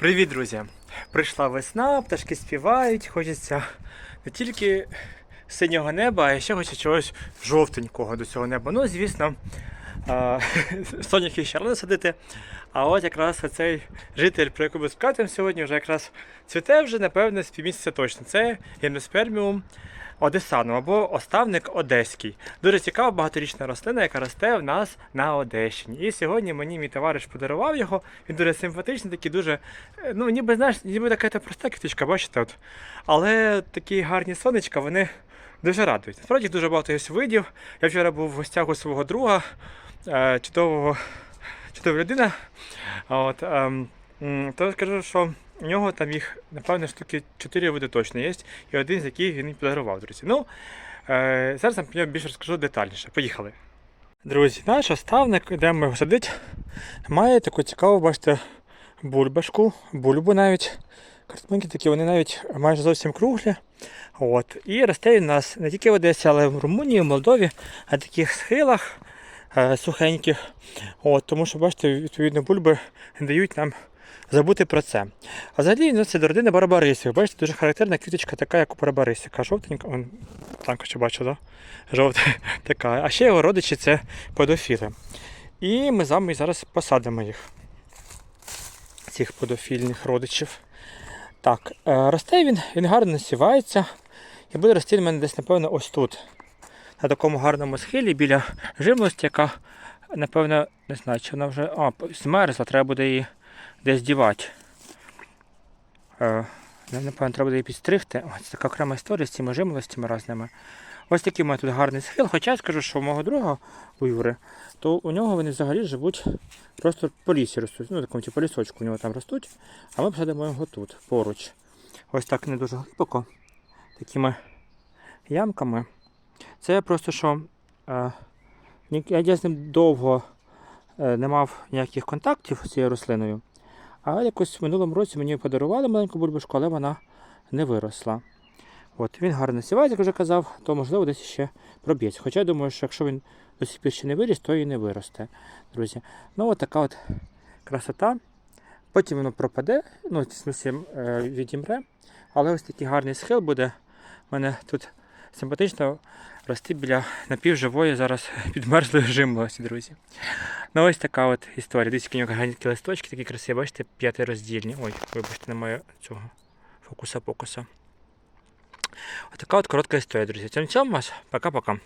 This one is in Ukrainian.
Привіт, друзі! Прийшла весна, пташки співають, хочеться не тільки синього неба, а ще хочеться чогось жовтенького до цього неба. Ну, звісно, соняхи ще рано садити. А от якраз оцей житель, про який ми скатимо сьогодні, вже якраз цвіте вже, напевно, з півмісяця точно. Це гімносперміум Одесанум або оставник Одеський. Дуже цікава багаторічна рослина, яка росте в нас на Одещині. І сьогодні мені мій товариш подарував його. Він дуже симпатичний, такий дуже, е, ну ніби знаєш, ніби така та проста квіточка, бачите, от. Але такі гарні сонечка, вони дуже радують. Насправді дуже багато є видів. Я вчора був в гостях у свого друга, е, чудового, чудова людина. От, ем, то скажу, що у нього там їх, напевно, штуки 4 види точно є, і один з яких він подарував, друзі. Ну, е, зараз я про нього більше розкажу детальніше. Поїхали. Друзі, наш оставник, де ми його садить, має таку цікаву, бачите, бульбашку, бульбу навіть. Картинки такі, вони навіть майже зовсім круглі. От. І росте він у нас не тільки в Одесі, але й в Румунії, в Молдові, на таких схилах е, сухеньких. От, тому що, бачите, відповідно, бульби дають нам забути про це. А взагалі він це до родини барбарисів. Бачите, дуже характерна квіточка, така, як у барбарисика. Жовтенька, он, там ще бачу, да? жовта така. А ще його родичі це подофіли. І ми з вами зараз посадимо їх, цих подофільних родичів. Так, е, росте він, він гарно насівається. І буде рости в мене десь, напевно, ось тут. На такому гарному схилі біля жимлості, яка, напевно, не знаю, чи вона вже а, змерзла, треба буде її десь дівати. Е, напевно, треба буде її підстригти. Ось така окрема історія з цими жимолостями різними. Ось такий у мене тут гарний схил. Хоча я скажу, що у мого друга у Юри, то у нього вони взагалі живуть просто по лісі ростуть. Ну, такому типу лісочку у нього там ростуть, а ми посадимо його тут, поруч. Ось так не дуже глибоко, такими ямками. Це просто що е, я з ним довго е, не мав ніяких контактів з цією рослиною. А якось в минулому році мені подарували маленьку бульбашку, але вона не виросла. От, він гарно сівається, як вже казав, то можливо десь ще проб'ється. Хоча я думаю, що якщо він до сих пір ще не виріс, то і не виросте, друзі. Ну от така от красота. Потім воно пропаде, ну, в смысле, е, відімре. Але ось такий гарний схил буде. У мене тут симпатично рости біля напівживої зараз підмерзлої жимлості, друзі. Ну ось така от історія. Дивіться, які гарні листочки, такі красиві, бачите, п'яти роздільні. Ой, вибачте, немає цього фокуса-покуса. Отака от коротка історія, друзі. Цьому цьому вас. Пока-пока.